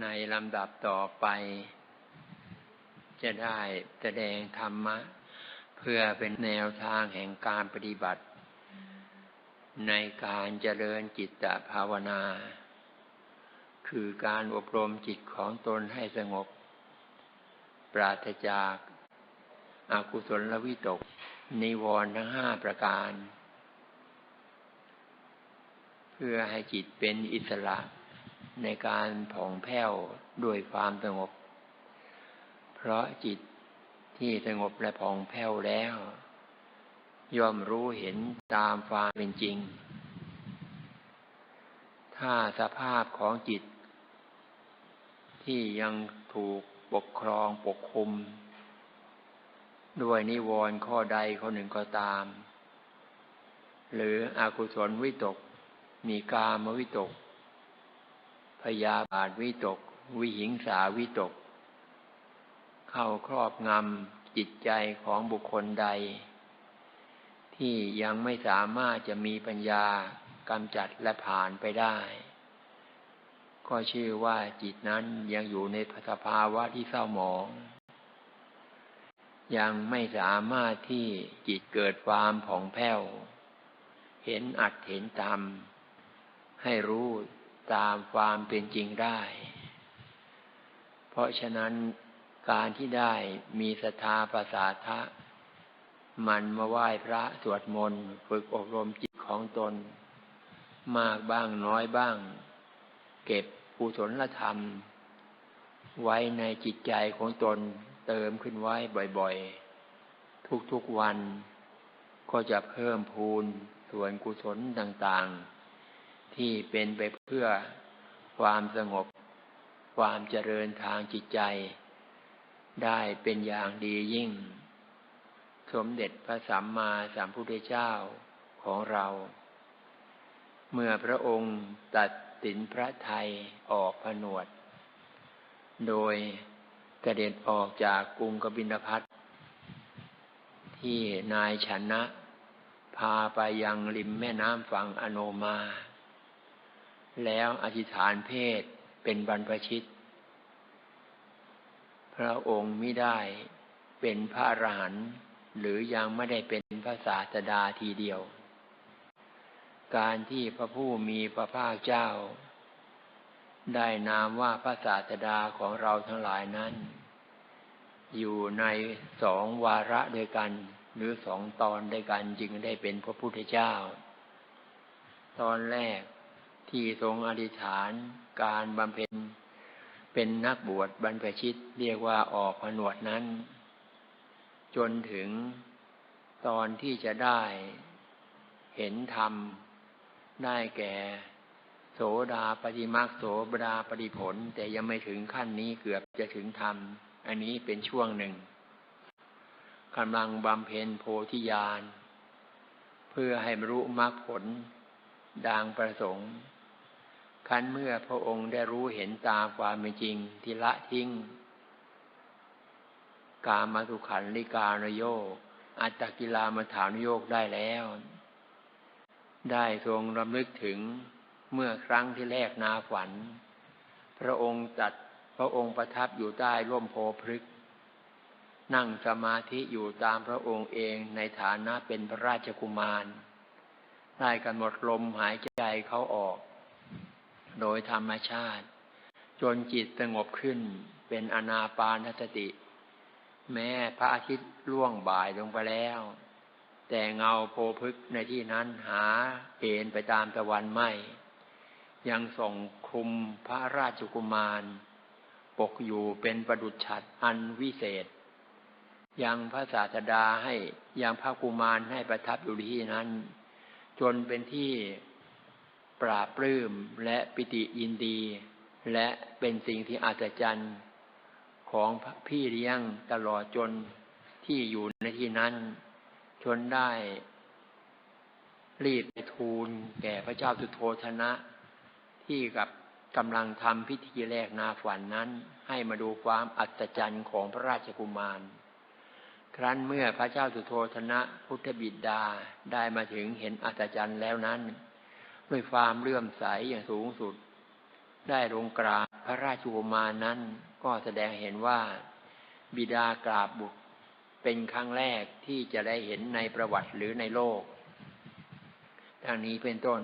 ในลำดับต่อไป จะได้แสดงธรรมะ เพื่อเป็นแนวทางแห่งการปฏิบัติ ในการเจริญจิตภาวนา คือการอบรมจิตของตนให้สงบ ปราศจากอากุศลวิตก นิวรณ์ทั้งห้าประการ เพื่อให้จิตเป็นอิสระ ในการผ่องแผ้วด้วยความสงบ เพราะจิตที่สงบและผ่องแผ้วแล้ว ย่อมรู้เห็นตามความเป็นจริง ถ้าสภาพของจิต ที่ยังถูกปกครองปกคุม ด้วยนิวรณ์ข้อใดข้อหนึ่งก็ตาม หรืออกุศลวิตก มีกามวิตก พยาบาทวิตก วิหิงสาวิตก เข้าครอบงำจิตใจของบุคคลใด ที่ยังไม่สามารถจะมีปัญญากำจัดและผ่านไปได้ ก็ชื่อว่าจิตนั้นยังอยู่ในสภาวะที่เศร้าหมอง ยังไม่สามารถที่จิตเกิดความผ่องแผ้ว เห็นอัดเห็นตามให้รู้ ตามความเป็นจริงได้ เพราะฉะนั้นการที่ได้มีศรัทธาประสาทะ มันมาไหว้พระสวดมนต์ฝึกอบรมจิตของตน มากบ้างน้อยบ้าง เก็บกุศลธรรม ไว้ในจิตใจของตนเติมขึ้นไว้บ่อยๆ ทุกๆวันก็จะเพิ่มพูนส่วนกุศลต่างๆ ที่เป็นไปเพื่อความสงบ ความเจริญทางจิตใจ ได้เป็นอย่างดียิ่ง สมเด็จพระสัมมาสัมพุทธเจ้าของเรา เมื่อพระองค์ตัดสินพระไทยออกผนวด โดยกระเด็นออกจากกรุงกบินพัทที่นายชนะ พาไปยังริมแม่น้ำฝั่งอโนมา แล้วอธิษฐานเพศเป็นบรรพชิต พระองค์ไม่ได้เป็นพระอรหันต์หรือยังไม่ได้เป็นพระศาสดาทีเดียว การที่พระผู้มีพระภาคเจ้า ได้นามว่าพระศาสดาของเราทั้งหลายนั้น อยู่ในสองวาระด้วยกัน หรือสองตอนด้วยกันจึงได้เป็นพระพุทธเจ้า ตอนแรก ที่ทรงอธิษฐานการบำเพ็ญ เป็นนักบวชบรรพชิตเรียกว่าออกผนวดนั้น จนถึงตอนที่จะได้เห็นธรรม ได้แก่ โสดาปฏิมักโสดาปฏิผล แต่ยังไม่ถึงขั้นนี้เกือบจะถึงธรรม อันนี้เป็นช่วงหนึ่งกำลังบำเพ็ญโพธิญาณ เพื่อให้รรลุมรรคผลดังประสงค์ คันเมื่อพระองค์ได้รู้เห็นตามความเป็นจริงที่ละทิ้ง กามาสุขันลิกานโยกอัตตกิลามฐานโยกได้แล้ว ได้ทรงรำลึกถึงเมื่อครั้งที่แรกนาฝัน พระองค์จัดพระองค์ประทับอยู่ใต้ร่มโพพฤกนั่งสมาธิอยู่ตามพระองค์เองในฐานะเป็นพระราชกุมาร ได้กำหนดลมหายใจเขาออก โดยธรรมชาติ จนจิตสงบขึ้นเป็นอนาปานสติ แม้พระอาทิตย์ล่วงบ่ายลงไปแล้ว แต่เงาโพพึกในที่นั้นหาเอ็นไปตามตะวันไม่ ยังส่งคุมพระราชกุมาร ปกอยู่เป็นประดุจฉัดอันวิเศษ ยังพระศาสดาให้ยังพระกุมารให้ประทับอยู่ที่นั้น จนเป็นที่ ปราบปลื้มและปิติยินดี และเป็นสิ่งที่อัศจรรย์ของพี่เลี้ยงตลอดจนที่อยู่ในที่นั้นจนได้ รีบไปทูลแก่พระเจ้าสุโธธนะ ที่กับกำลังทำพิธีแรกนาฝันนั้น ให้มาดูความอัศจรรย์ของพระราชกุมาร ครั้นเมื่อพระเจ้าสุโธธนะพุทธบิดาได้มาถึงเห็นอัศจรรย์แล้วนั้น ด้วยความเลื่อมใสอย่างสูงสุด ได้ลงกราบพระราชโอมานั้น ก็แสดงเห็นว่า บิดากราบบุตรเป็นครั้งแรกที่จะได้เห็นในประวัติหรือในโลกดังนี้เป็นต้น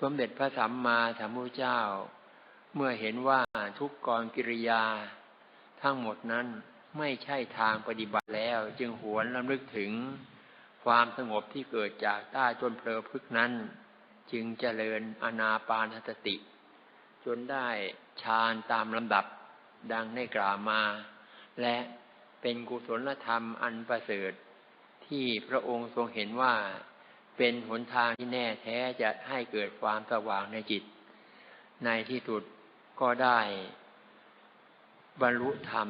สมเด็จพระสัมมาสัมพุทธเจ้า เมื่อเห็นว่าทุกกรกิริยา ทั้งหมดนั้นไม่ใช่ทางปฏิบัติแล้ว จึงหวนลำลึกถึงความสงบที่เกิดจากใต้จนเพลพึกนั้น จึงเจริญอนาปานสติ จนได้ฌานตามลำดับดังได้กล่าวมา และเป็นกุศลธรรมอันประเสริฐ ที่พระองค์ทรงเห็นว่า เป็นหนทางที่แน่แท้จะให้เกิดความสว่างในจิต ในที่สุดก็ได้บรรลุธรรม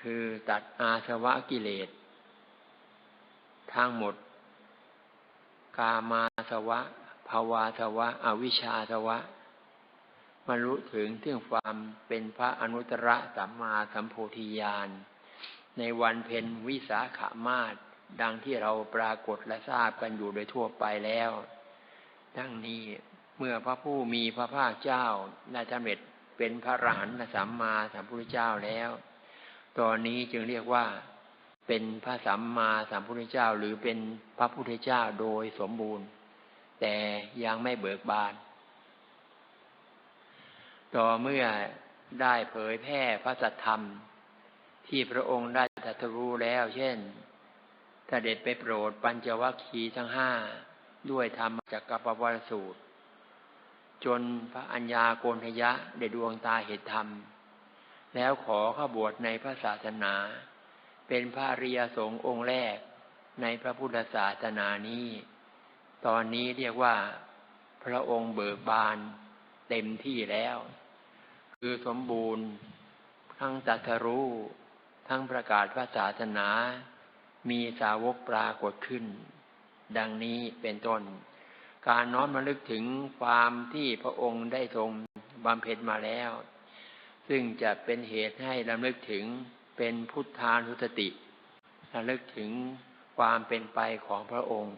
คือตัดอาสวะกิเลสทั้งหมด กามาสวะ ภาวาสวะ อวิชชาสวะบรรลุถึงเรื่องความเป็นพระอนุตตรสัมมาสัมโพธิญาณในวันเพ็ญวิสาขามาศดังที่เราปรากฏและทราบกันอยู่โดยทั่วไปแล้วดังนี้เมื่อพระผู้มีพระภาคเจ้าได้สำเร็จเป็นพระรหันตสัมมาสัมพุทธเจ้าแล้ว ตอนนี้จึงเรียกว่าเป็นพระสัมมาสัมพุทธเจ้า หรือเป็นพระพุทธเจ้าโดยสมบูรณ์ แต่ยังไม่เบิกบาน ต่อเมื่อได้เผยแพร่พระสัทธรรม ที่พระองค์ได้ตรัสรู้แล้ว เช่นเสด็จไปโปรดปัญจวัคคีย์ทั้งห้าด้วยธรรมจักรปวัตสูตร จนพระอัญญาโกณทยะได้ดวงตาเห็นธรรม แล้วขอเข้าบวชในพระศาสนา เป็นพระริยสงฆ์องค์แรกในพระพุทธศาสนานี้ ตอนนี้เรียกว่า พระองค์เบิกบานเต็มที่แล้ว คือสมบูรณ์ ทั้งตัทรู้ทั้งประกาศพระศาสนา มีสาวกปรากฏขึ้น ดังนี้เป็นต้น การน้อมมาลึกถึงความที่พระองค์ได้ทรงบำเพ็ญมาแล้ว ซึ่งจะเป็นเหตุให้รำลึกถึงเป็นพุทธานุสติระลึกถึงความเป็นไปของพระองค์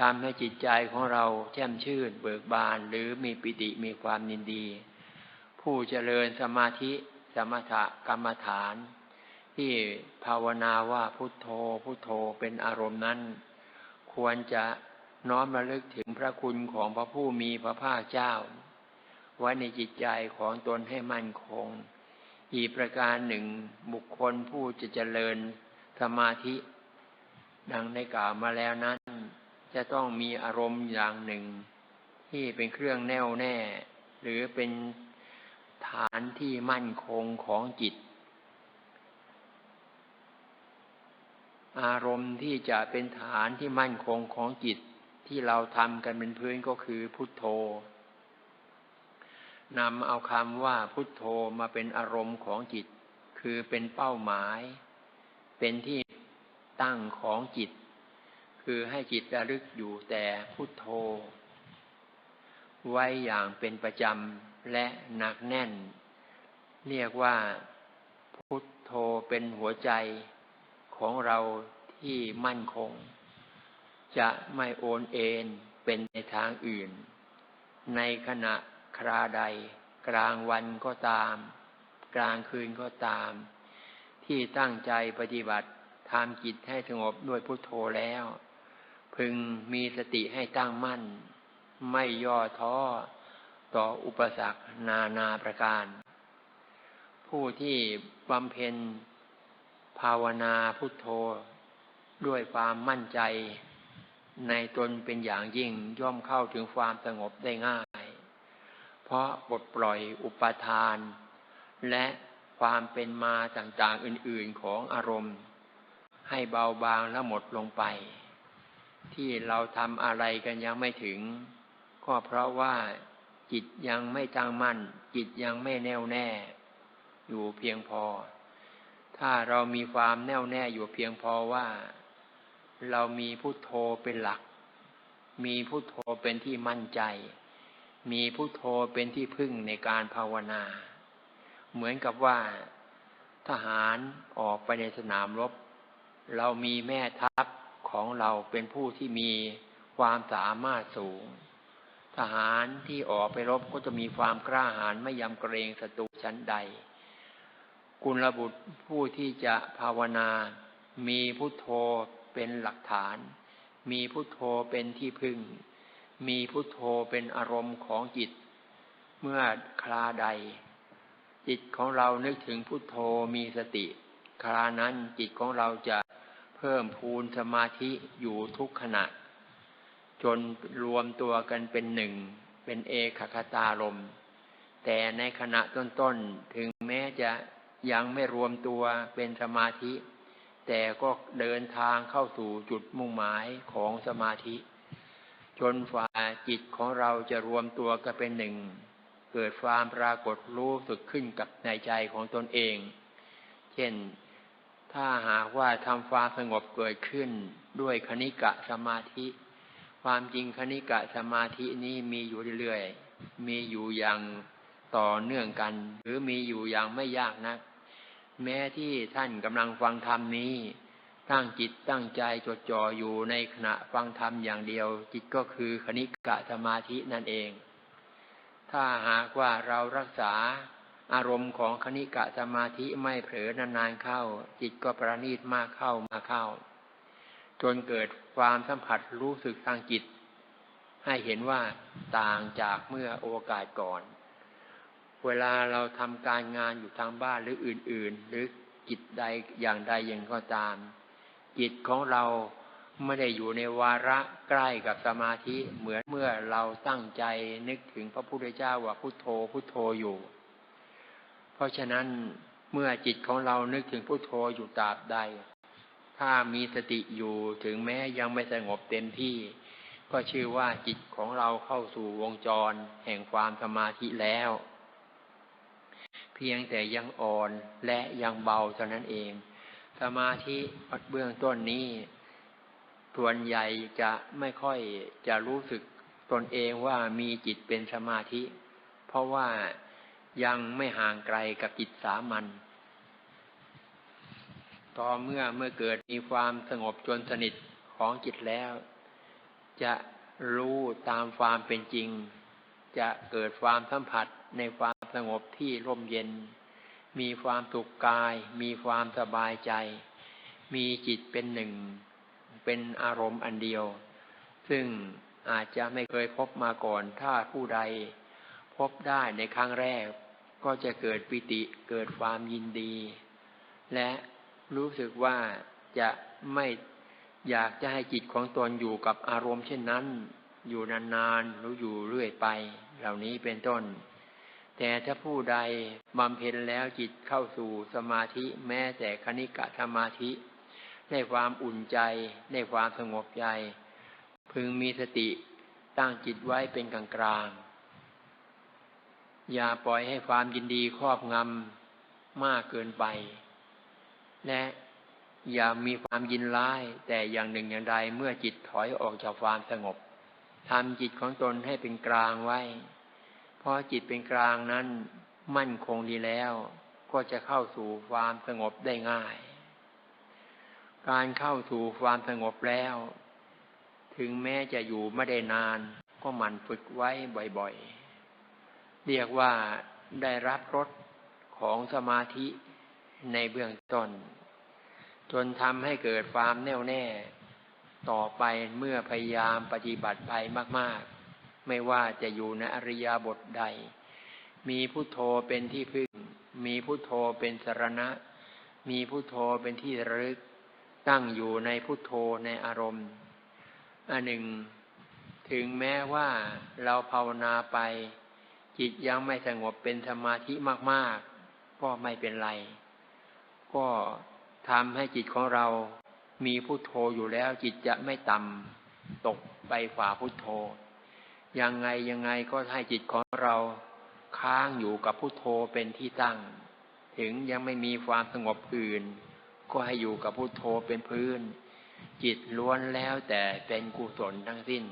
ทำให้จิตใจของเราแช่มชื่น เบิกบานหรือมีปิติมีความยินดี ผู้เจริญสมาธิสมถกรรมฐาน ที่ภาวนาว่าพุทโธพุทโธเป็นอารมณ์นั้น ควรจะน้อมระลึกถึงพระคุณของพระผู้มีพระภาคเจ้า ไว้ในจิตใจของตนให้มั่นคง อีกประการหนึ่งบุคคลผู้จะเจริญสมาธิ ดังในกล่าวมาแล้วนั้น จะต้องมีอารมณ์อย่างหนึ่ง ที่เป็นเครื่องแน่วแน่ หรือเป็นฐานที่มั่นคงของจิต อารมณ์ที่จะเป็นฐานที่มั่นคงของจิตที่เราทำกันเป็นพื้นก็คือพุทโธนำเอาคำว่าพุทโธมาเป็นอารมณ์ของจิต คือเป็นเป้าหมาย เป็นที่ตั้งของจิต คือให้จิตระลึกอยู่แต่พุทโธ ไว้อย่างเป็นประจำและหนักแน่น เรียกว่าพุทโธเป็นหัวใจของเราที่มั่นคง จะไม่โอนเอ็นเป็นในทางอื่น ในขณะคราใด กลางวันก็ตาม กลางคืนก็ตาม ที่ตั้งใจปฏิบัติทำจิตให้สงบด้วยพุทโธแล้ว พึงมีสติให้ตั้งมั่น ไม่ย่อท้อต่ออุปสรรคนานาประการ ผู้ที่บำเพ็ญ ภาวนาพุทโธ ด้วยความมั่นใจ ในตนเป็นอย่างยิ่งย่อมเข้าถึงความสงบได้ง่าย เพราะปลดปล่อยอุปทาน และความเป็นมาต่างๆอื่นๆของอารมณ์ ให้เบาบางและหมดลงไป ที่เราทำอะไรกันยังไม่ถึง ก็เพราะว่าจิตยังไม่ตั้งมั่น จิตยังไม่แน่วแน่ อยู่เพียงพอ ถ้าเรามีความแน่วแน่อยู่เพียงพอว่า เรามีพุโทโธเป็นหลัก มีพุโทโธเป็นที่มั่นใจ มีพุโทโธเป็นที่พึ่งในการภาวนา เหมือนกับว่า ทหารออกไปในสนามรบ เรามีแม่ทัพ ของเราเป็นผู้ที่มีความสามารถสูง ทหารที่ออกไปรบก็จะมีความกล้าหาญไม่ยำเกรงศัตรูชั้นใด กุลบุตรผู้ที่จะภาวนา มีพุทโธเป็นหลักฐาน มีพุทโธเป็นที่พึ่ง มีพุทโธเป็นอารมณ์ของจิต เมื่อคลาใด จิตของเรานึกถึงพุทโธมีสติครานั้นจิตของเราจะ เพิ่มพูนสมาธิอยู่ทุกขณะ จนรวมตัวกันเป็นหนึ่ง เป็นเอกคตารม แต่ในขณะต้นๆ ถึงแม้จะยังไม่รวมตัวเป็นสมาธิ แต่ก็เดินทางเข้าสู่จุดมุ่งหมายของสมาธิ จนฝ่าจิตของเราจะรวมตัวกันเป็นหนึ่ง เกิดความปรากฏรู้สึกขึ้นกับในใจของตนเอง เช่น ถ้าหากว่าทำความสงบเกิดขึ้นด้วยคณิกะสมาธิ ความจริงคณิกะสมาธินี้มีอยู่เรื่อยๆ มีอยู่อย่างต่อเนื่องกัน หรือมีอยู่อย่างไม่ยากนัก แม้ที่ท่านกำลังฟังธรรมนี้ ตั้งจิตตั้งใจจดจ่ออยู่ในขณะฟังธรรมอย่างเดียว จิตก็คือคณิกะสมาธินั่นเอง ถ้าหากว่าเรารักษา อารมณ์ของคณิกะสมาธิไม่เผลอนานๆเข้า จิตก็ประณีตมากเข้ามาเข้า จนเกิดความสัมผัสรู้สึกทางจิต ให้เห็นว่าต่างจากเมื่อโอกาสก่อน เวลาเราทำการงานอยู่ทางบ้านหรืออื่น ๆ หรือจิตใดอย่างใดอย่างก็ตาม จิตของเราไม่ได้อยู่ในวาระใกล้กับสมาธิเหมือนเมื่อเราตั้งใจนึกถึงพระพุทธเจ้าว่าพุทโธพุทโธอยู่ ราะฉะนั้นเมื่อจิตของเรานึกถึงพุทโธอยู่ตราบใด ถ้ามีสติอยู่ถึงแม้ยังไม่สงบเต็มที่ ก็ชื่อว่าจิตของเราเข้าสู่วงจรแห่งความสมาธิแล้ว เพียงแต่ยังอ่อนและยังเบาเท่านั้นเอง สมาธิเบื้องต้นนี้ ส่วนใหญ่จะไม่ค่อยจะรู้สึกตนเองว่ามีจิตเป็นสมาธิ เพราะว่า ยังไม่ห่างไกลกับจิตสามัญต่อเมื่อเมื่อเกิดมีความสงบจนสนิทของจิตแล้ว จะรู้ตามความเป็นจริง จะเกิดความสัมผัสในความสงบที่ร่มเย็น มีความสุขกาย มีความสบายใจ มีจิตเป็นหนึ่ง เป็นอารมณ์อันเดียว ซึ่งอาจจะไม่เคยพบมาก่อนถ้าผู้ใด บได้ในครั้งแรก ก็จะเกิดปิติเกิดความยินดี และรู้สึกว่าจะไม่อยากจะให้จิตของตนอยู่กับอารมณ์เช่นนั้น อยู่นานๆหรืออยู่เรื่อยไป เหล่านี้เป็นต้น แต่ถ้าผู้ใดบำเพ็ญแล้วจิตเข้าสู่สมาธิแม้แต่คณิกะสมาธิได้ความอุ่นใจได้ความสงบใจ พึงมีสติตั้งจิตไว้เป็นกลางกลาง อย่าปล่อยให้ความยินดีครอบงำมากเกินไป และอย่ามีความยินร้าย แต่อย่างหนึ่งอย่างใดเมื่อจิตถอยออกจากความสงบทำจิตของตนให้เป็นกลางไว้ เพราะจิตเป็นกลางนั้นมั่นคงดีแล้ว ก็จะเข้าสู่ความสงบได้ง่าย การเข้าสู่ความสงบแล้ว ถึงแม้จะอยู่ไม่ได้นาน ก็หมั่นฝึกไว้บ่อยๆ เรียกว่าได้รับรสของสมาธิในเบื้องต้น จนทำให้เกิดความแน่วแน่ ต่อไปเมื่อพยายามปฏิบัติไปมาก ๆ ไม่ว่าจะอยู่ในอริยบทใด มีพุทโธเป็นที่พึ่ง มีพุทโธเป็นสรณะ มีพุทโธเป็นที่รึก ตั้งอยู่ในพุทโธในอารมณ์อันหนึ่ง ถึงแม้ว่าเราภาวนาไป จิตยังไม่สงบเป็นสมาธิมาก ๆ ก็ไม่เป็นไร ก็ทำให้จิตของเรามีพุโทโธอยู่แล้ว จิตจะไม่ต่ำตกไปฝ่าพุโทโธ ยังไงยังไงก็ให้จิตของเราค้างอยู่กับพุโทโธเป็นที่ตั้ง ถึงยังไม่มีความสงบอื่น ก็ให้อยู่กับพุโทโธเป็นพื้น จิตล้วนแล้วแต่เป็นกุศลทั้งสิ้น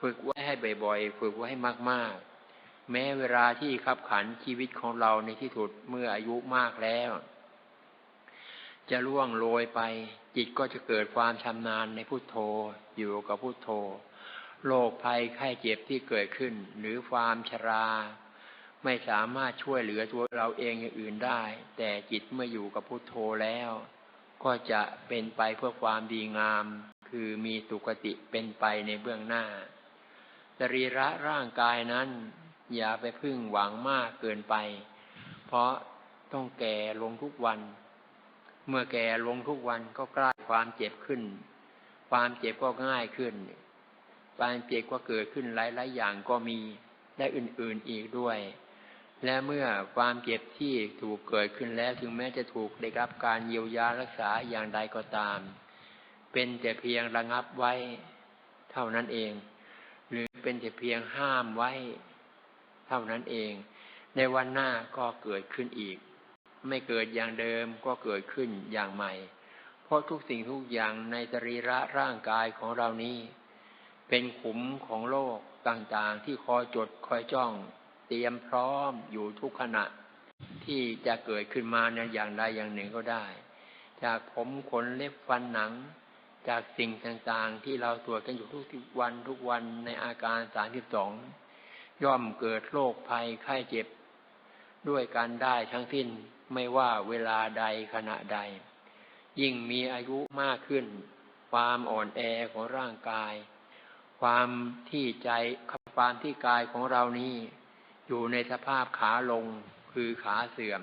ฝึกไว้ให้บ่อยๆ ฝึกไว้ให้มากๆ แม้เวลาที่ขับขันชีวิตของเราในที่สุดเมื่ออายุมากแล้ว จะล่วงโรยไป จิตก็จะเกิดความชำนาญในพุโทโธอยู่กับพุโทโธโรคภัยไข้เจ็บที่เกิดขึ้น หรือความชรา ไม่สามารถช่วยเหลือตัวเราเองอย่างอื่นได้ แต่จิตเมื่ออยู่กับพุทโธแล้ว ก็จะเป็นไปเพื่อความดีงาม คือมีสุคติเป็นไปในเบื้องหน้าสรีระร่างกายนั้น อย่าไปพึ่งหวังมากเกินไป เพราะต้องแก่ลงทุกวัน เมื่อแก่ลงทุกวันก็ใกล้ความเจ็บขึ้น ความเจ็บก็ง่ายขึ้น ความเจ็บก็เกิดขึ้นหลายๆอย่างก็มีได้อื่นๆอีกด้วย และเมื่อความเจ็บที่ถูกเกิดขึ้นแล้วถึงแม้จะถูกได้รับการเยียวยารักษาอย่างใดก็ตาม เป็นแต่เพียงระงับไว้เท่านั้นเอง หรือเป็นแต่เพียงห้ามไว้ เท่านั้นเอง ในวันหน้าก็เกิดขึ้นอีก ไม่เกิดอย่างเดิมก็เกิดขึ้นอย่างใหม่ เพราะทุกสิ่งทุกอย่างในสรีระร่างกายของเรานี้ เป็นขุมของโลกต่างๆ ที่คอยจดคอยจ้อง เตรียมพร้อมอยู่ทุกขณะ ที่จะเกิดขึ้นมาในอย่างใดอย่างหนึ่งก็ได้ จากผมขนเล็บฟันหนังจากสิ่งต่างๆ ที่เราตรวจกันอยู่ทุกวันทุกวันในอาการสามสิบสอง ย่อมเกิดโรคภัยไข้เจ็บ ด้วยกันได้ทั้งสิ้นไม่ว่าเวลาใดขณะใด ยิ่งมีอายุมากขึ้น ความอ่อนแอของร่างกาย ความที่ใจความที่กายของเรานี้ อยู่ในสภาพขาลงคือขาเสื่อม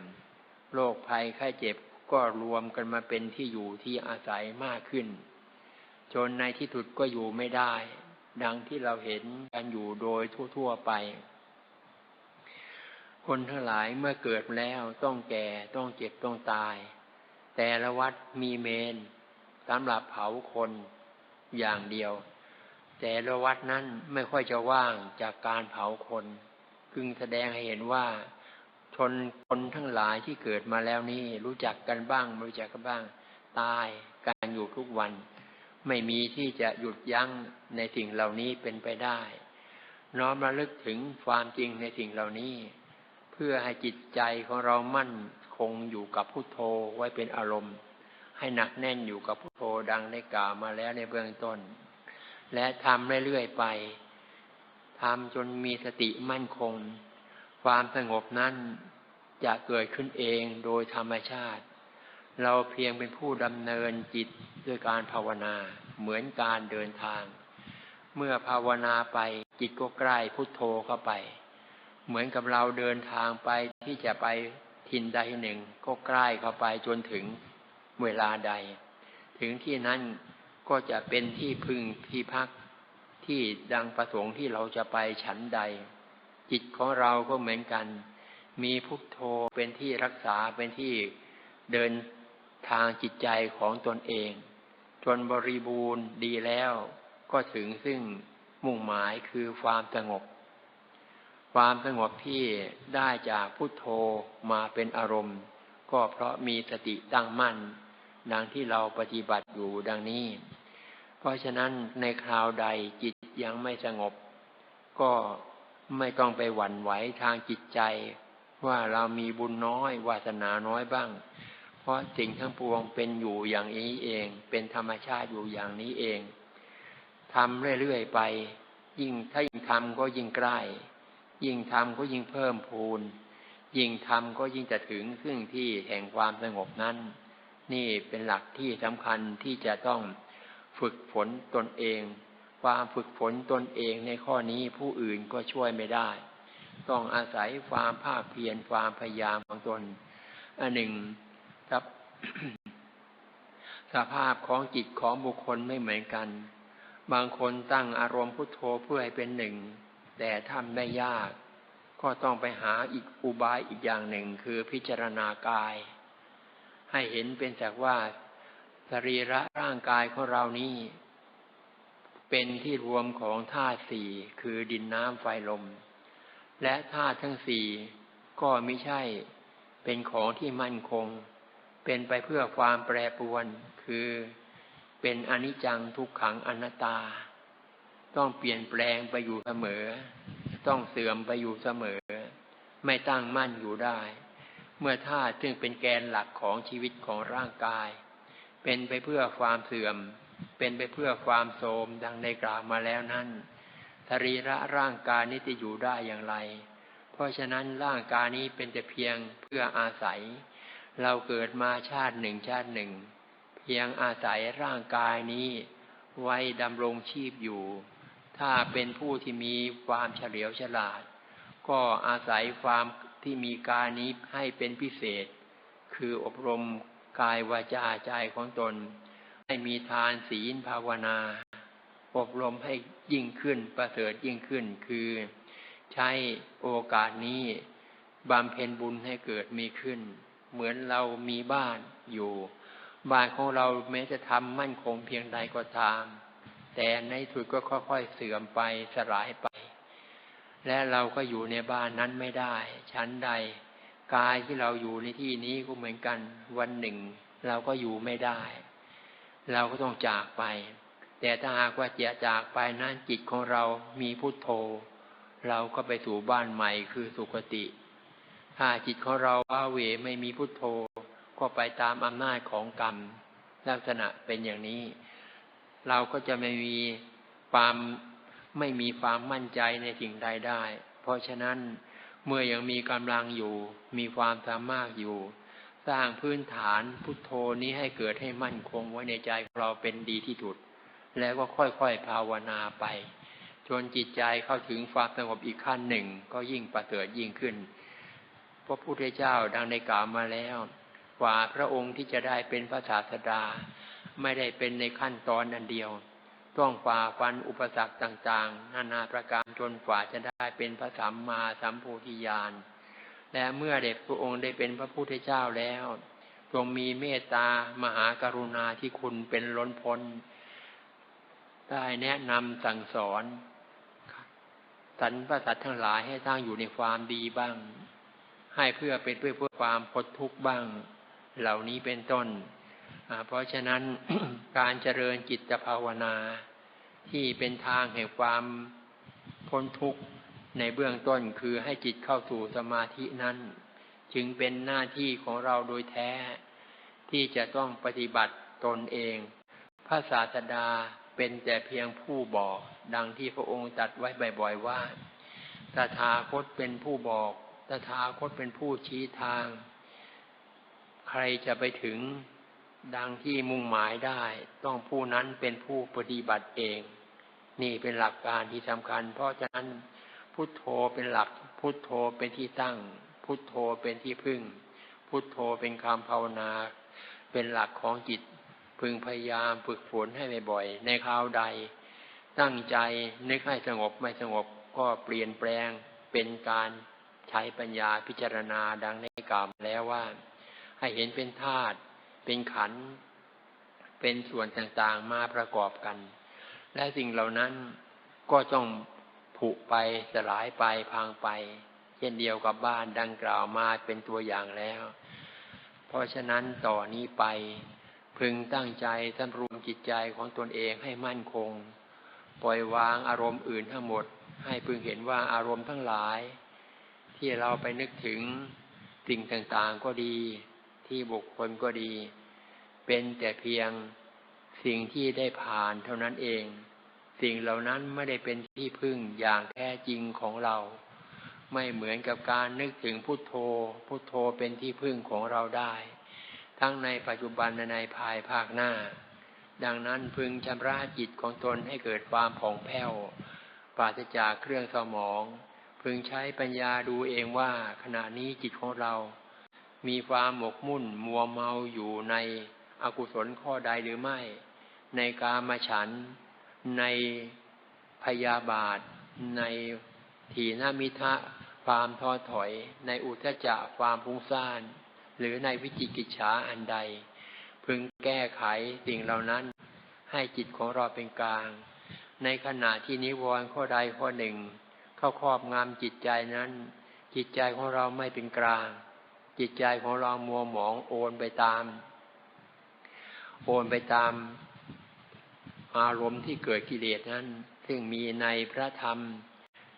โรคภัยไข้เจ็บก็รวมกันมาเป็นที่อยู่ที่อาศัยมากขึ้น จนในที่สุดก็อยู่ไม่ได้ ดังที่เราเห็นกันอยู่โดยทั่ว ๆ ไป คนทั้งหลายเมื่อเกิดแล้วต้องแก่ต้องเจ็บต้องตาย แต่ละวัดมีเมนสำหรับเผาคนอย่างเดียว แต่ละวัดนั้นไม่ค่อยจะว่างจากการเผาคนคึงแสดงให้เห็นว่าชนคนทั้งหลายที่เกิดมาแล้วนี่รู้จักกันบ้างไม่รู้จักกันบ้าง ตายการอยู่ทุกวัน ไม่มีที่จะหยุดยั้งในสิ่งเหล่านี้เป็นไปได้ น้อมระลึกถึงความจริงในสิ่งเหล่านี้ เพื่อให้จิตใจของเรามั่นคงอยู่กับพุทโธไว้เป็นอารมณ์ ให้หนักแน่นอยู่กับพุทโธดังได้กล่าวมาแล้วในเบื้องต้น และทำเรื่อยๆไปทำจนมีสติมั่นคง ความสงบนั้นจะเกิดขึ้นเองโดยธรรมชาติ เราเพียงเป็นผู้ดำเนินจิตด้วยการภาวนาเหมือนการเดินทาง เมื่อภาวนาไปจิตก็ใกล้พุทโธเข้าไป เหมือนกับเราเดินทางไปที่จะไปทินใดหนึ่งก็ใกล้เข้าไปจนถึงเวลาใด ถึงที่นั้นก็จะเป็นที่พึ่งที่พักที่ดังประสงค์ที่เราจะไปฉันใด จิตของเราก็เหมือนกัน มีพุทโธเป็นที่รักษาเป็นที่เดิน ทางจิตใจของตนเอง จนบริบูรณ์ดีแล้ว ก็ถึงซึ่งมุ่งหมายคือความสงบ ความสงบที่ได้จากพุทโธมาเป็นอารมณ์ ก็เพราะมีสติตั้งมั่น ดังที่เราปฏิบัติอยู่ดังนี้ เพราะฉะนั้นในคราวใดจิตยังไม่สงบ ก็ไม่ต้องไปหวั่นไหวทางจิตใจว่าเรามีบุญน้อยวาสนาน้อยบ้าง เพราะสิ่งทั้งปวงเป็นอยู่อย่างนี้เอง เป็นธรรมชาติอยู่อย่างนี้เองทำเรื่อยๆไป ยิ่งถ้ายิ่งทำก็ยิ่งใกล้ ยิ่งทำก็ยิ่งเพิ่มพูน ยิ่งทำก็ยิ่งจะถึงซึ่งที่แห่งความสงบนั้น นี่เป็นหลักที่สำคัญที่จะต้องฝึกฝนตนเอง ความฝึกฝนตนเองในข้อนี้ผู้อื่นก็ช่วยไม่ได้ ต้องอาศัยความภาคเพียรความพยายามของตนอันหนึ่ง ครับ สภาพของจิตของบุคคลไม่เหมือนกัน บางคนตั้งอารมณ์พุทโธเพื่อให้เป็นหนึ่ง แต่ทำได้ยาก ก็ต้องไปหาอีกอุบายอีกอย่างหนึ่งคือพิจารณากาย ให้เห็นเป็นจากว่าสรีระร่างกายของเรานี้เป็นที่รวมของธาตุสี่คือดินน้ำไฟลม และธาตุทั้งสี่ก็ไม่ใช่เป็นของที่มั่นคง เป็นไปเพื่อความแปรปรวน คือเป็นอนิจจังทุกขังอนัตตา ต้องเปลี่ยนแปลงไปอยู่เสมอ ต้องเสื่อมไปอยู่เสมอ ไม่ตั้งมั่นอยู่ได้ เมื่อธาตุซึ่งเป็นแกนหลักของชีวิตของร่างกาย เป็นไปเพื่อความเสื่อม เป็นไปเพื่อความโทมดังในกล่าวมาแล้วนั้นสรีระร่างกายนี้จะอยู่ได้อย่างไร เพราะฉะนั้นร่างกายนี้เป็นแต่เพียงเพื่ออาศัย เราเกิดมาชาติหนึ่งชาติหนึ่ง เพียงอาศัยร่างกายนี้ ไว้ดำรงชีพอยู่ ถ้าเป็นผู้ที่มีความเฉลียวฉลาด ก็อาศัยความที่มีกายนี้ให้เป็นพิเศษ คืออบรมกายวาจาใจของตน ให้มีทานศีลภาวนา อบรมให้ยิ่งขึ้นประเสริฐยิ่งขึ้นคือ ใช้โอกาสนี้บำเพ็ญบุญให้เกิดมีขึ้น เหมือนเรามีบ้านอยู่ บ้านของเราแม้จะทำมั่นคงเพียงใดก็ตาม แต่ในสุดก็ค่อยๆเสื่อมไปสลายไป และเราก็อยู่ในบ้านนั้นไม่ได้ ชั้นใด กายที่เราอยู่ในที่นี้ก็เหมือนกัน วันหนึ่ง เราก็อยู่ไม่ได้ เราก็ต้องจากไป แต่ถ้าหากว่าจียจากไปนั้นจิตของเรามีพุทโธ เราก็ไปสู่บ้านใหม่คือสุคติ ถ้าจิตของเราว้าเหวไม่มีพุทโธ ก็ไปตามอำนาจของกรรม ลักษณะเป็นอย่างนี้ เราก็จะไม่มีความไม่มีความมั่นใจในสิ่งใดได้ เพราะฉะนั้นเมื่อยังมีกำลังอยู่ มีความสามารถอยู่ สร้างพื้นฐานพุทโธนี้ให้เกิดให้มั่นคงไว้ในใจของเราเป็นดีที่สุด แล้วก็ค่อยๆภาวนาไปจนจิตใจเข้าถึงความสงบอีกขั้นหนึ่งก็ยิ่งประเสริฐยิ่งขึ้น พระพุทธเจ้าดังในกล่าวมาแล้ว กว่าพระองค์ที่จะได้เป็นพระศาสดา ไม่ได้เป็นในขั้นตอนอันเดียว ต้องฝ่าฟันอุปสรรคต่างๆ นานาประการจนกว่าจะได้เป็นพระสัมมาสัมโพธิญาณและเมื่อเด็กพระองค์ได้เป็นพระพุทธเจ้าแล้วทรงมีเมตตามหากรุณาที่คุณเป็นล้นพ้น ได้แนะนำสั่งสอนสรรพสัตว์ทั้งหลายให้ตั้งอยู่ในความดีบ้าง ให้เพื่อเป็นเพื่อเพื่อความพ้นทุกข์บ้าง เหล่านี้เป็นต้น เพราะฉะนั้นการเจริญจิตภาวนา ที่เป็นทางแห่งความพ้นทุกข์ในเบื้องต้นคือให้จิตเข้าสู่สมาธินั้น จึงเป็นหน้าที่ของเราโดยแท้ ที่จะต้องปฏิบัติตนเอง พระศาสดาเป็นแต่เพียงผู้บอก ดังที่พระองค์ตรัสไว้บ่อยๆว่าตถาคตเป็นผู้บอก ตถาคตเป็นผู้ชี้ทาง ใครจะไปถึงดังที่มุ่งหมายได้ ต้องผู้นั้นเป็นผู้ปฏิบัติเอง นี่เป็นหลักการที่สำคัญ เพราะฉะนั้นพุทโธเป็นหลัก พุทโธเป็นที่ตั้ง พุทโธเป็นที่พึ่ง พุทโธเป็นคำภาวนา เป็นหลักของจิต พึงพยายามฝึกฝนให้บ่อยๆในคราวใด ตั้งใจนึกให้สงบไม่สงบก็เปลี่ยนแปลงเป็นการ ใช้ปัญญาพิจารณาดังในกล่าวแล้วว่า ให้เห็นเป็นธาตุเป็นขันเป็นส่วนต่างๆมาประกอบกัน และสิ่งเหล่านั้นก็ต้องผุไปสลายไปพังไป เช่นเดียวกับบ้านดังกล่าวมาเป็นตัวอย่างแล้ว เพราะฉะนั้นต่อนี้ไป พึงตั้งใจสำรวมจิตใจของตนเองให้มั่นคง ปล่อยวางอารมณ์อื่นทั้งหมด ให้พึงเห็นว่าอารมณ์ทั้งหลาย ที่เราไปนึกถึงสิ่งต่างๆก็ดี ที่บุคคลก็ดี เป็นแต่เพียงสิ่งที่ได้ผ่านเท่านั้นเอง สิ่งเหล่านั้นไม่ได้เป็นที่พึ่งอย่างแท้จริงของเรา ไม่เหมือนกับการนึกถึงพุทโธ พุทโธเป็นที่พึ่งของเราได้ ทั้งในปัจจุบันและในภายภาคหน้า ดังนั้นพึงชำระจิตของตนให้เกิดความผ่องแผ้วปราศจากเครื่องสมอง พึงใช้ปัญญาดูเองว่าขณะนี้จิตของเรา มีความหมกมุ่นมัวเมาอยู่ในอกุศลข้อใดหรือไม่ ในกามฉัน ในพยาบาท ในถีนามิทะความท้อถอย ในอุทจจะความพุ่งซ่าน หรือในวิจิกิจฉาอันใด พึงแก้ไขสิ่งเหล่านั้นให้จิตของเราเป็นกลาง ในขณะที่นิวรณ์ข้อใดข้อหนึ่ง เข้าครอบงำจิตใจนั้น จิตใจของเราไม่เป็นกลาง จิตใจของเรามัวหมองโอนไปตาม โอนไปตามอารมณ์ที่เกิดกิเลสนั้น ซึ่งมีในพระธรรม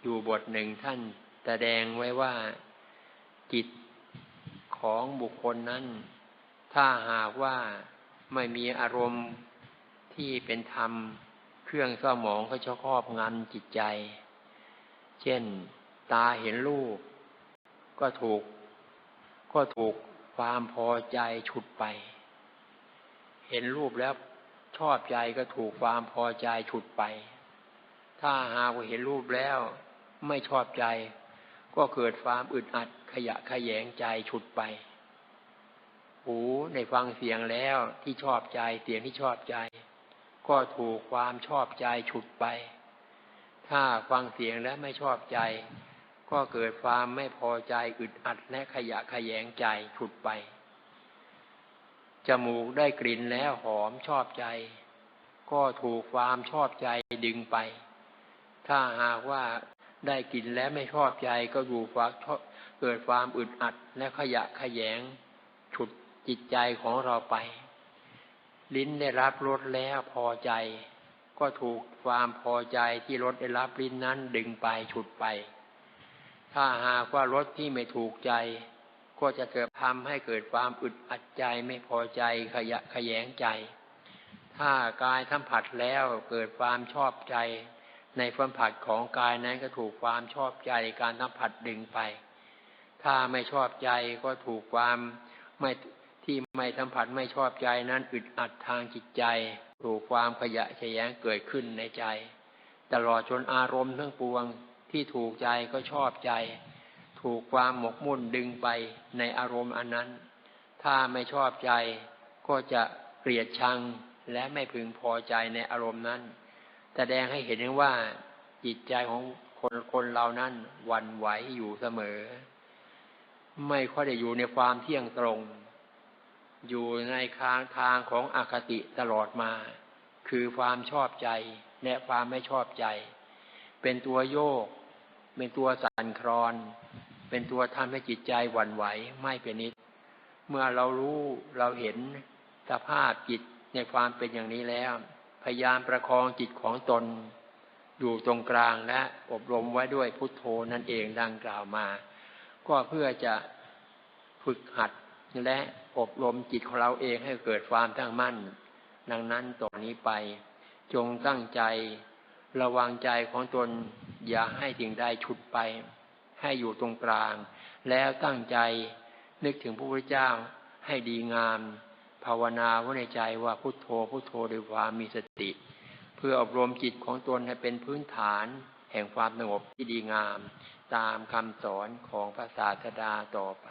อยู่บทหนึ่งท่านแสดงไว้ว่าจิตของบุคคลนั้น ถ้าหากว่าไม่มีอารมณ์ที่เป็นธรรม เครื่องเศร้าหมองก็จะครอบงำจิตใจ เช่น ตาเห็นรูป ก็ถูก ก็ถูกความพอใจฉุดไป เห็นรูปแล้วชอบใจก็ถูกความพอใจฉุดไป ถ้าหากว่าเห็นรูปแล้วไม่ชอบใจ ก็เกิดความอึดอัดขยะขยงใจฉุดไป หูในฟังเสียงแล้วที่ชอบใจเสียงที่ชอบใจ ก็ถูกความชอบใจฉุดไป ถ้าฟังเสียงแล้วไม่ชอบใจ ก็เกิดความไม่พอใจอึดอัดและขยะขยงใจฉุดไป จมูกได้กลิ่นแล้วหอมชอบใจ ก็ถูกความชอบใจดึงไป ถ้าหากว่าได้กลิ่นแล้วไม่ชอบใจก็อยู่ความเกิดความอึดอัดและขยะขยงฉุดจิตใจของเราไป ลิ้นได้รับรสแล้วพอใจ ก็ถูกความพอใจที่รสได้รับลิ้นนั้นดึงไปฉุดไป ถ้าหากว่ารสที่ไม่ถูกใจ ก็จะเกิดทำให้เกิดความอึดอัดใจไม่พอใจขยะขยงใจ ถ้ากายสัมผัสแล้วเกิดความชอบใจ ในสัมผัสของกายนั้นก็ถูกความชอบใจการสัมผัสดึงไป ถ้าไม่ชอบใจก็ถูกความไม่ที่ไม่สัมผัสไม่ชอบใจนั้นอึดอัดทางจิตใจ ถูกความขยะแขยงเกิดขึ้นในใจ ตลอดจนอารมณ์ทั้งปวงที่ถูกใจก็ชอบใจ ถูกความหมกมุ่นดึงไปในอารมณ์อันนั้น ถ้าไม่ชอบใจก็จะเกลียดชังและไม่พึงพอใจในอารมณ์นั้น แสดงให้เห็นว่าจิตใจของคนคนเรานั้นวันไหวอยู่เสมอ ไม่ค่อยได้อยู่ในความเที่ยงตรง อยู่ในทางทางของอคติตลอดมา คือความชอบใจและความไม่ชอบใจ เป็นตัวโยก เป็นตัวสั่นคลอน เป็นตัวทำให้จิตใจหวั่นไหวไม่เป็นนิด เมื่อเรารู้เราเห็นสภาพจิตในความเป็นอย่างนี้แล้ว พยายามประคองจิตของตน อยู่ตรงกลางและอบรมไว้ด้วยพุทโธนั่นเองดังกล่าวมา ก็เพื่อจะฝึกหัดและ อบรมจิตของเราเองให้เกิดความตั้งมั่น ดังนั้นต่อนนี้ไป จงตั้งใจ ระวังใจของตนอย่าให้สิ่งใดฉุดไป ให้อยู่ตรงกลาง แล้วตั้งใจนึกถึงพระพุทธเจ้าให้ดีงาม ภาวนาไว้ในใจว่าพุทโธพุทโธด้วยความมีสติ เพื่ออบรมจิตของตนให้เป็นพื้นฐานแห่งความสงบที่ดีงาม ตามคำสอนของพระศาสดาต่อไป